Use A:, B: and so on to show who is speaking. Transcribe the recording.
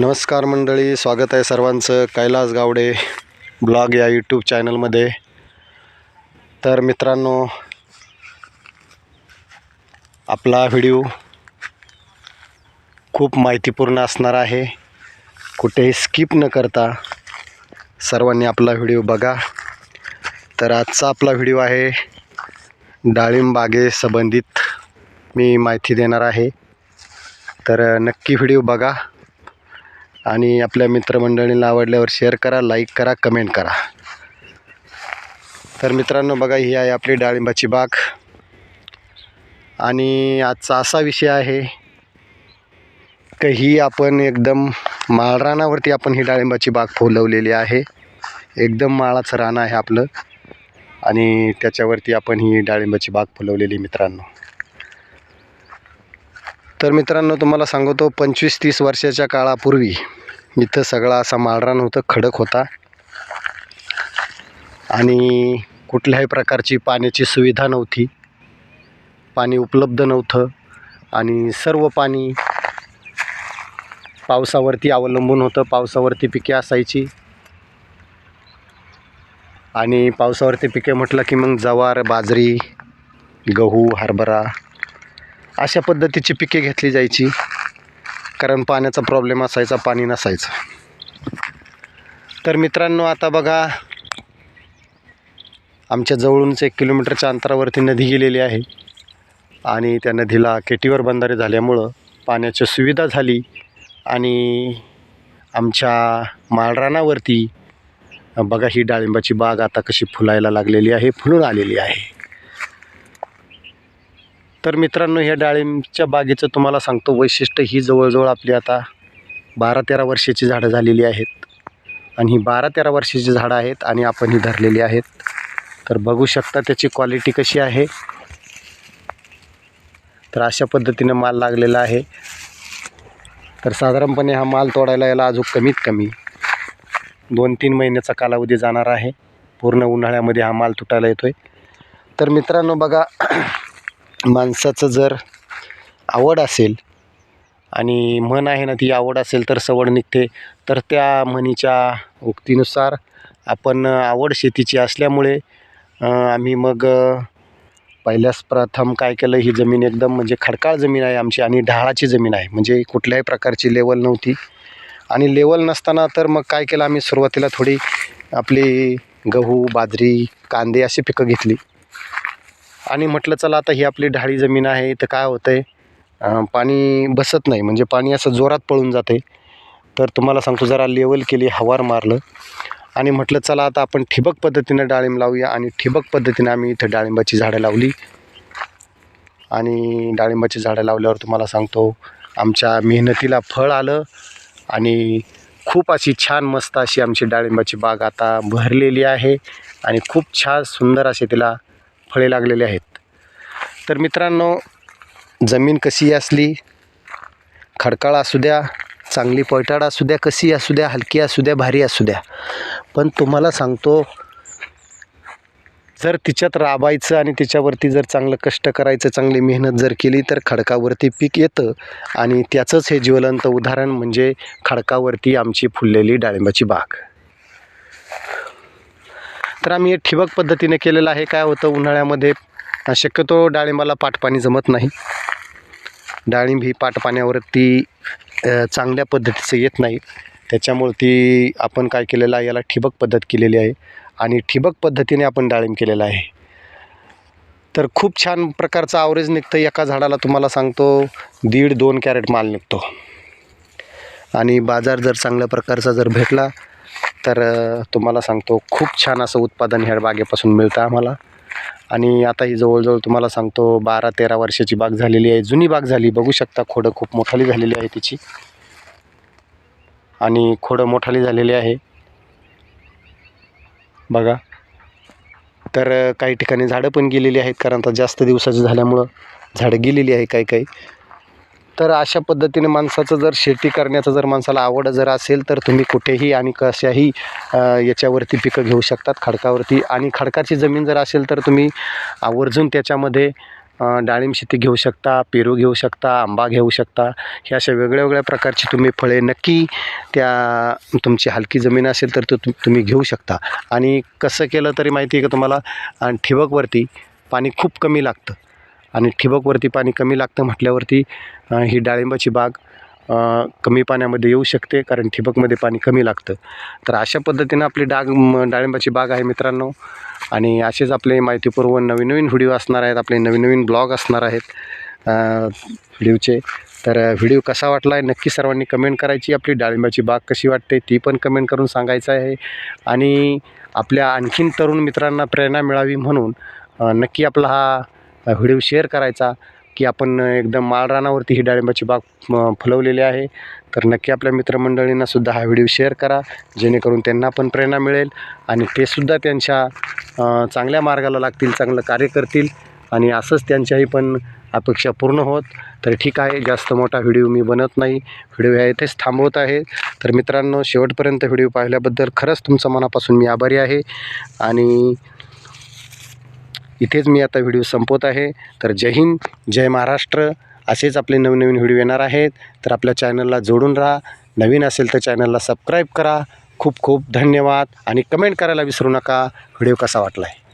A: नमस्कार मंडळी स्वागत आहे सर्वांचं. कैलास गावडे ब्लॉग या यूट्यूब चॅनलमध्ये. तर मित्रांनो आपला व्हिडिओ खूप माहितीपूर्ण असणार आहे. कुठेही स्किप न करता सर्वांनी आपला व्हिडिओ बघा. तर आजचा आपला व्हिडिओ आहे डाळिंबागेसंबंधित मी माहिती देणार आहे. तर नक्की व्हिडिओ बघा. आणि आपल्या मित्रमंडळींना आवडल्यावर शेअर करा लाईक करा कमेंट करा. तर मित्रांनो बघा ही आहे आपली डाळिंबाची बाग. आणि आजचा असा विषय आहे की ही आपण एकदम माळरानावरती आपण ही डाळिंबाची बाग फुलवलेली आहे. एकदम माळाचं रान आहे आपलं. आणि त्याच्यावरती आपण ही डाळिंबाची बाग फुलवलेली मित्रांनो. तर मित्रांनो तुम्हाला सांगतो पंचवीस तीस वर्षाच्या काळापूर्वी इथं सगळा असा माळरान होतं खडक होता. आणि कुठल्याही प्रकारची पाण्याची सुविधा नव्हती. पाणी उपलब्ध नव्हतं. आणि सर्व पाणी पावसावरती अवलंबून होतं. पावसावरती पिके असायची. आणि पावसावरती पिके म्हटलं की मग जवार बाजरी गहू हरभरा अशा पद्धतीची पिके घेतली जायची. कारण पाण्याचा प्रॉब्लेम असायचा पाणी नसायचं. तर मित्रांनो आता बघा आमच्या जवळूनच एक किलोमीटरच्या अंतरावरती नदी गेलेली आहे. आणि त्या नदीला केटीवर बंधारे झाल्यामुळं पाण्याची सुविधा झाली. आणि आमच्या माळरानावरती बघा ही डाळिंबाची बाग आता कशी फुलायला लागलेली आहे फुलून आलेली आहे. तर मित्रांनो ह्या डाळिंबच्या बागेचं तुम्हाला सांगतो. वैशिष्ट्य ही जवळजवळ आपली आता बारा तेरा वर्षाची झाडं झालेली आहेत. आणि ही बारा तेरा वर्षाची झाडं आहेत आणि आपण ही धरलेली आहेत. तर बघू शकता त्याची क्वालिटी कशी आहे. तर अशा पद्धतीनं माल लागलेला आहे. तर साधारणपणे हा माल तोडायला याला अजून कमीत कमी दोन तीन महिन्याचा कालावधी जाणार आहे. पूर्ण उन्हाळ्यामध्ये हा माल तुटायला येतो आहे तर मित्रांनो बघा माणसाचं जर आवड असेल आणि म्हण आहे ना ती आवड असेल तर सवड निघते. तर त्या म्हणीच्या उक्तीनुसार आपण आवड शेतीची असल्यामुळे आम्ही मग पहिल्याच प्रथम काय केलं ही जमीन एकदम म्हणजे खडकाळ जमीन आहे आमची आणि ढाळाची जमीन आहे. म्हणजे कुठल्याही प्रकारची लेवल नव्हती. आणि लेवल नसताना तर मग काय केलं आम्ही सुरुवातीला थोडी आपली गहू बाजरी कांदे अशी पिकं घेतली. आणि म्हटलं चला आता ही आपली ढाळी जमीन आहे तर काय होतं आहे पाणी बसत नाही म्हणजे पाणी असं जोरात पळून जाते तर तुम्हाला सांगतो जरा लेवल केली हवार मारलं. आणि म्हटलं चला आता आपण ठिबक पद्धतीनं डाळिंब लावूया. आणि ठिबक पद्धतीनं आम्ही इथं डाळिंबाची झाडं लावली. आणि डाळिंबाची झाडं लावल्यावर तुम्हाला सांगतो आमच्या मेहनतीला फळ आलं. आणि खूप अशी छान मस्त अशी आमची डाळिंबाची बाग आता भरलेली आहे. आणि खूप छान सुंदर असे तिला फळे लागलेले आहेत. तर मित्रांनो जमीन कशी असली खडकाळ असू द्या चांगली पळटाड असू द्या कशी असू द्या हलकी असू द्या भारी असू द्या पण तुम्हाला सांगतो जर तिच्यात राबायचं आणि तिच्यावरती जर चांगलं कष्ट करायचं चांगली मेहनत जर केली तर खडकावरती पीक येतं आणि त्याचंच हे ज्वलंत उदाहरण म्हणजे खडकावरती आमची फुललेली डाळिंबाची बाग. तर आम्ही हे ठिबक पद्धतीने केलेलं आहे. काय होतं उन्हाळ्यामध्ये शक्यतो डाळिंबाला पाटपाणी जमत नाही. डाळिंब ही पाटपाण्यावरती चांगल्या पद्धतीचं येत नाही. त्याच्यामुळे ती आपण काय केलेलं आहे याला ठिबक पद्धत केलेली आहे आणि ठिबक पद्धतीने आपण डाळिंब केलेलं आहे. तर खूप छान प्रकारचा आवरेज निघतं. एका झाडाला तुम्हाला सांगतो दीड दोन कॅरेट माल निघतो. आणि बाजार जर चांगल्या प्रकारचा जर भेटला तर तुम्हाला सांगतो खूप छान असं उत्पादन ह्या बागेपासून मिळतं आम्हाला. आणि आता ही जवळजवळ तुम्हाला सांगतो बारा तेरा वर्षाची बाग झालेली आहे. जुनी बाग झाली. बघू शकता खोडं खूप मोठाली झालेली आहे तिची. आणि खोडं मोठाली झालेली आहे. बघा. तर काही ठिकाणी झाडं पण गेलेली आहेत कारण आता जास्त दिवसाची झाल्यामुळं झाडं गेलेली आहे काही काही तर अशा पद्धतीने माणसाचं जर शेती करण्याचं जर माणसाला आवड जर असेल तर तुम्ही कुठेही आणि कशाही याच्यावरती पिकं घेऊ शकतात खडकावरती. आणि खडकाची जमीन जर असेल तर तुम्ही आवर्जून त्याच्यामध्ये डाळिंब शेती घेऊ शकता पेरू घेऊ शकता आंबा घेऊ शकता. हे अशा वेगळ्या वेगळ्या प्रकारची तुम्ही फळे नक्की त्या तुमची हलकी जमीन असेल तर तो तु तुम्ही घेऊ शकता. आणि कसं केलं तरी माहिती आहे का तुम्हाला? आणि ठिबकवरती पाणी खूप कमी लागतं. आणि ठिबकवरती पाणी कमी लागतं म्हटल्यावरती ही डाळिंबाची बाग कमी पाण्यामध्ये येऊ शकते कारण ठिबकमध्ये पाणी कमी लागतं. तर अशा पद्धतीनं आपली डाग डाळिंबाची बाग आहे मित्रांनो. आणि असेच आपले माहितीपूर्व नवीन नवीन व्हिडिओ असणार आहेत आपले नवीन नवीन ब्लॉग असणार आहेत व्हिडिओचे. तर व्हिडिओ कसा वाटला आहे नक्की सर्वांनी कमेंट करायची. आपली डाळिंबाची बाग कशी वाटते ती पण कमेंट करून सांगायचं आहे. आणि आपल्या आणखीन तरुण मित्रांना प्रेरणा मिळावी म्हणून नक्की आपला हा व्हिडिओ शेअर करायचा की आपण एकदम माळरानावरती ही डाळिंबाची बाग फुलवलेली आहे. तर नक्की आपल्या मित्रमंडळींनासुद्धा हा व्हिडिओ शेअर करा जेणेकरून त्यांना पण प्रेरणा मिळेल आणि तेसुद्धा त्यांच्या चांगल्या मार्गाला लागतील चांगलं कार्य करतील आणि असंच त्यांच्याही पण अपेक्षा पूर्ण होत. तर ठीक आहे जास्त मोठा व्हिडिओ मी बनत नाही. व्हिडिओ ह्या इथेच थांबवत आहे. तर मित्रांनो शेवटपर्यंत व्हिडिओ पाहिल्याबद्दल खरंच तुमचं मनापासून मी आभारी आहे आणि इथेच मी आता व्हिडिओ संपवत आहे. तर जय हिंद जय महाराष्ट्र. असेच आपले नवनवीन व्हिडिओ येणार आहेत. तर आपल्या चॅनलला जोडून राहा. नवीन असेल तर चॅनलला सबस्क्राईब करा. खूप खूप धन्यवाद. आणि कमेंट करायला विसरू नका. व्हिडिओ कसा वाटला आहे